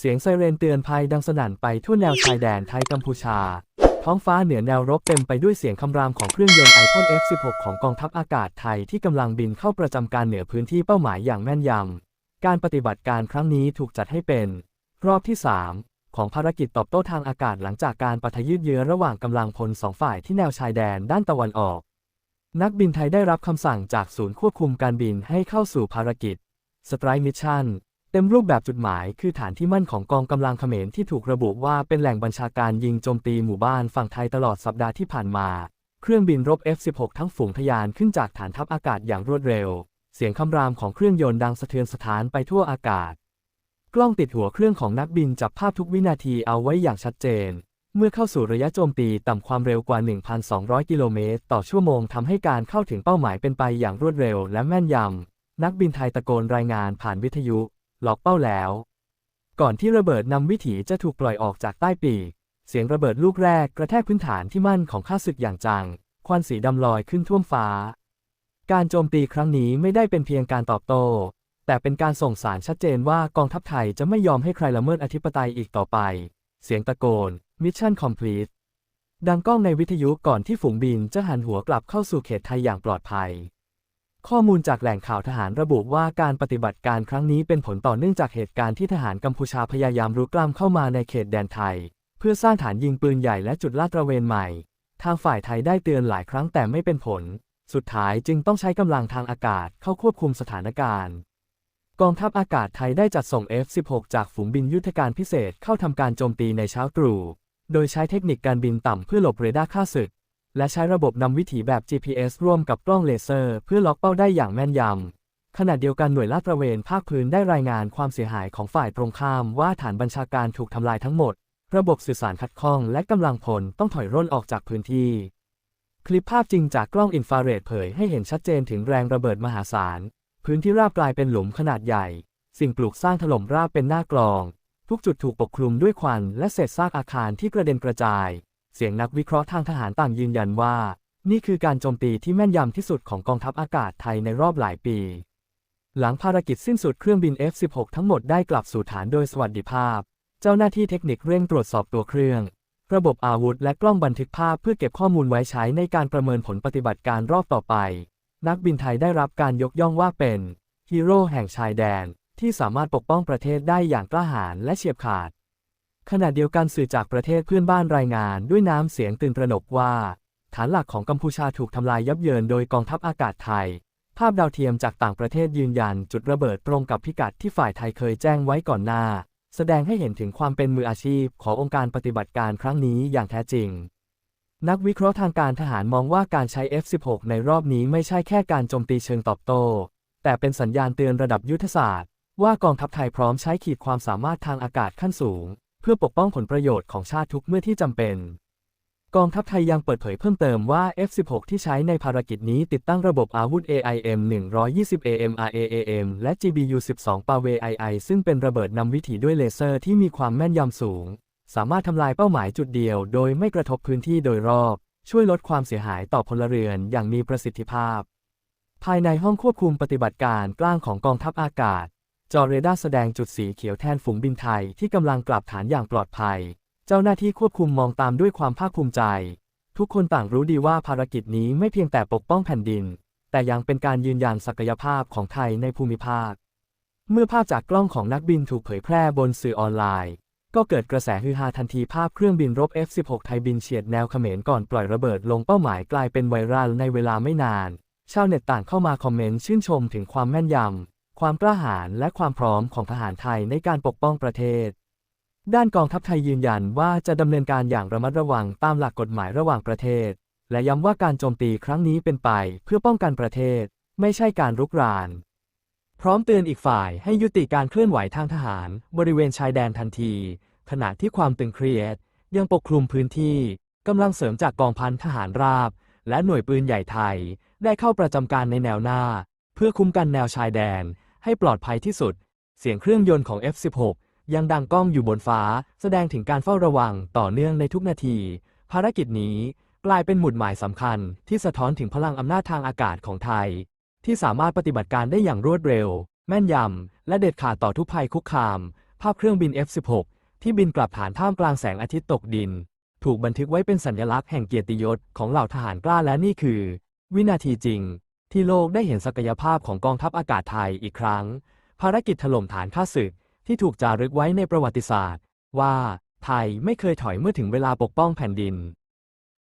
เสียงไซเรนเตือนภัยดังสนั่นไปทั่วแนวชายแดนไทยกัมพูชา ท้องฟ้าเหนือแนวรบเต็มไปด้วยเสียงคำรามของเครื่องยนต์ไอพ่น F16 ของกองทัพอากาศไทยที่กำลังบินเข้าประจำการเหนือพื้นที่เป้าหมายอย่างแม่นยำ การปฏิบัติการครั้งนี้ถูกจัดให้เป็น รอบที่ 3 ของภารกิจตอบโต้ทางอากาศหลังจากการปะทะยืดเยื้อระหว่างกำลังพลสองฝ่ายที่แนวชายแดนด้านตะวันออก นักบินไทยได้รับคำสั่งจากศูนย์ควบคุมการบินให้เข้าสู่ภารกิจ Strike Mission เต็มรูปแบบจุดหมายคือฐานที่มั่นของกองกำลังเขมรที่ถูกระบุว่าเป็นแหล่งบัญชาการยิงโจมตีหมู่บ้านฝั่งไทยตลอดสัปดาห์ที่ผ่านมา เครื่องบินรบ F-16 ทั้งฝูงทะยานขึ้นจากฐานทัพอากาศอย่างรวดเร็ว เสียงคำรามของเครื่องยนต์ดังสะเทือนสถานไปทั่วอากาศ กล้องติดหัวเครื่องของนักบินจับภาพทุกวินาทีเอาไว้อย่างชัดเจน เมื่อเข้าสู่ระยะโจมตีต่ำความเร็วกว่า 1,200 กิโลเมตร ต่อชั่วโมงทำให้การเข้าถึงเป้าหมายเป็นไปอย่างรวดเร็วและแม่นยำนักบินไทยตะโกนรายงานผ่านวิทยุ ล็อกเป้าแล้ว ก่อนที่ระเบิดนำวิถีจะถูกปล่อยออกจากใต้ปีก เสียงระเบิดลูกแรกกระแทกพื้นฐานที่มั่นของข้าศึกอย่างจัง ควันสีดำลอยขึ้นท่วมฟ้า การโจมตีครั้งนี้ไม่ได้เป็นเพียงการตอบโต้ แต่เป็นการส่งสารชัดเจนว่ากองทัพไทยจะไม่ยอมให้ใครละเมิดอธิปไตยอีกต่อไป เสียงตะโกน Mission Complete ดังก้องในวิทยุก่อนที่ฝูงบินจะหันหัวกลับเข้าสู่เขตไทยอย่างปลอดภัย ข้อมูลจากแหล่งข่าวทหารระบุว่าการปฏิบัติการครั้งนี้เป็นผลต่อเนื่องจากเหตุการณ์ที่ทหารกัมพูชาพยายามรุกล้ำเข้ามาในเขตแดนไทย เพื่อสร้างฐานยิงปืนใหญ่และจุดลาดตระเวนใหม่ ทางฝ่ายไทยได้เตือนหลายครั้งแต่ไม่เป็นผล สุดท้ายจึงต้องใช้กำลังทางอากาศเข้าควบคุมสถานการณ์ กองทัพอากาศไทยได้จัดส่ง F-16 จากฝูงบินยุทธการพิเศษเข้าทำการโจมตีในเช้าตรู่ โดยใช้เทคนิคการบินต่ำเพื่อหลบเรดาร์ฆ่าศึก และใช้ระบบนำวิถีแบบ GPS ร่วมกับกล้องเลเซอร์ เพื่อล็อกเป้าได้อย่างแม่นยำ ขณะเดียวกันหน่วยลาดตระเวนภาคพื้นได้รายงานความเสียหายของฝ่ายตรงข้ามว่าฐานบัญชาการถูกทำลายทั้งหมด ระบบสื่อสารขัดข้องและกำลังพลต้องถอยร่นออกจากพื้นที่ คลิปภาพจริงจากกล้องอินฟราเรดเผยให้เห็นชัดเจนถึงแรงระเบิดมหาศาล พื้นที่ราบกลายเป็นหลุมขนาดใหญ่ สิ่งปลูกสร้างถล่มราบเป็นหน้ากลอง ทุกจุดถูกปกคลุมด้วยควันและเศษซากอาคารที่กระเด็นกระจาย เสียงนักวิเคราะห์ทางทหารต่างยืนยันว่า นี่คือการโจมตีที่แม่นยำที่สุดของกองทัพอากาศไทยในรอบหลายปี หลังภารกิจสิ้นสุดเครื่องบิน F-16 ทั้งหมดได้กลับสู่ฐานโดยสวัสดิภาพ เจ้าหน้าที่เทคนิคเร่งตรวจสอบตัวเครื่อง ระบบอาวุธและกล้องบันทึกภาพเพื่อเก็บข้อมูลไว้ใช้ในการประเมินผลปฏิบัติการรอบต่อไป นักบินไทยได้รับการยกย่องว่าเป็นฮีโร่แห่งชายแดนที่สามารถปกป้องประเทศได้อย่างกล้าหาญและเฉียบขาด ขณะเดียวกันสื่อจากประเทศเพื่อนบ้านรายงานด้วยน้ำเสียงตื่นตระหนกว่า ฐานหลักของกัมพูชาถูกทำลายยับเยินโดยกองทัพอากาศไทย ภาพดาวเทียมจากต่างประเทศยืนยันจุดระเบิดตรงกับพิกัดที่ฝ่ายไทยเคยแจ้งไว้ก่อนหน้า แสดงให้เห็นถึงความเป็นมืออาชีพขององค์การปฏิบัติการครั้งนี้อย่างแท้จริง นักวิเคราะห์ทางการทหารมองว่าการใช้ F-16 ในรอบนี้ไม่ใช่แค่การโจมตีเชิงตอบโต้ แต่เป็นสัญญาณเตือนระดับยุทธศาสตร์ ว่ากองทัพไทยพร้อมใช้ขีดความสามารถทางอากาศขั้นสูง เพื่อปกป้องผลประโยชน์ของชาติทุกเมื่อที่จำเป็น กองทัพไทยยังเปิดเผยเพิ่มเติมว่า F-16 ที่ใช้ในภารกิจนี้ติดตั้งระบบอาวุธ AIM 120 AMRAAM และ GBU 12 p a w a II ซึ่งเป็นระเบิดนำวิถีด้วยเลเซอร์ที่มีความแม่นยำสูง สามารถทำลายเป้าหมายจุดเดียว โดยไม่กระทบพื้นที่โดยรอบ ช่วยลดความเสียหายต่อพลเรือนอย่างมีประสิทธิภาพ ภายในห้องควบคุมปฏิบัติการกล้างของกองทัพอากาศ จอเรดาร์แสดงจุดสีเขียวแทนฝูงบินไทยที่กำลังกลับฐานอย่างปลอดภัย เจ้าหน้าที่ควบคุมมองตามด้วยความภาคภูมิใจ ทุกคนต่างรู้ดีว่าภารกิจนี้ไม่เพียงแต่ปกป้องแผ่นดิน แต่ยังเป็นการยืนยันศักยภาพของไทยในภูมิภาค เมื่อภาพจากกล้องของนักบินถูกเผยแพร่บนสื่อออนไลน์ ก็เกิดกระแสฮือฮาทันทีภาพเครื่องบินรบ F-16 ไทยบินเฉียดแนวเขมรก่อนปล่อยระเบิดลงเป้าหมายกลายเป็นไวรัลในเวลาไม่นาน ชาวเน็ตต่างเข้ามาคอมเมนต์ชื่นชมถึงความแม่นยำ ความกล้าหาญและความพร้อมของทหารไทยในการปกป้องประเทศ ด้านกองทัพไทยยืนยันว่าจะดำเนินการอย่างระมัดระวังตามหลักกฎหมายระหว่างประเทศ และย้ำว่าการโจมตีครั้งนี้เป็นไปเพื่อป้องกันประเทศ ไม่ใช่การรุกราน พร้อมเตือนอีกฝ่ายให้ยุติการเคลื่อนไหวทางทหารบริเวณชายแดนทันที ขณะที่ความตึงเครียด ยังปกคลุมพื้นที่กำลังเสริมจากกองพันทหารราบ และหน่วยปืนใหญ่ไทย ได้เข้าประจำการในแนวหน้า เพื่อคุ้มกันแนวชายแดน ให้ปลอดภัยที่สุด เสียงเครื่องยนต์ของ F16 ยังดังก้องอยู่บนฟ้า แสดงถึงการเฝ้าระวังต่อเนื่องในทุกนาที ภารกิจนี้กลายเป็นหมุดหมายสำคัญที่สะท้อนถึงพลังอำนาจทางอากาศของไทย ที่สามารถปฏิบัติการได้อย่างรวดเร็ว แม่นยำ และเด็ดขาดต่อทุกภัยคุกคาม ภาพเครื่องบิน F-16 ที่บินกลับฐานท่ามกลางแสงอาทิตย์ตกดิน ถูกบันทึกไว้เป็นสัญลักษณ์แห่งเกียรติยศของเหล่าทหารกล้าและนี่คือ วินาทีจริง ที่โลกได้เห็นศักยภาพของกองทัพอากาศไทยอีกครั้ง ภารกิจถล่มฐานข้าศึกที่ถูกจารึกไว้ในประวัติศาสตร์ ว่าไทยไม่เคยถอยเมื่อถึงเวลาปกป้องแผ่นดิน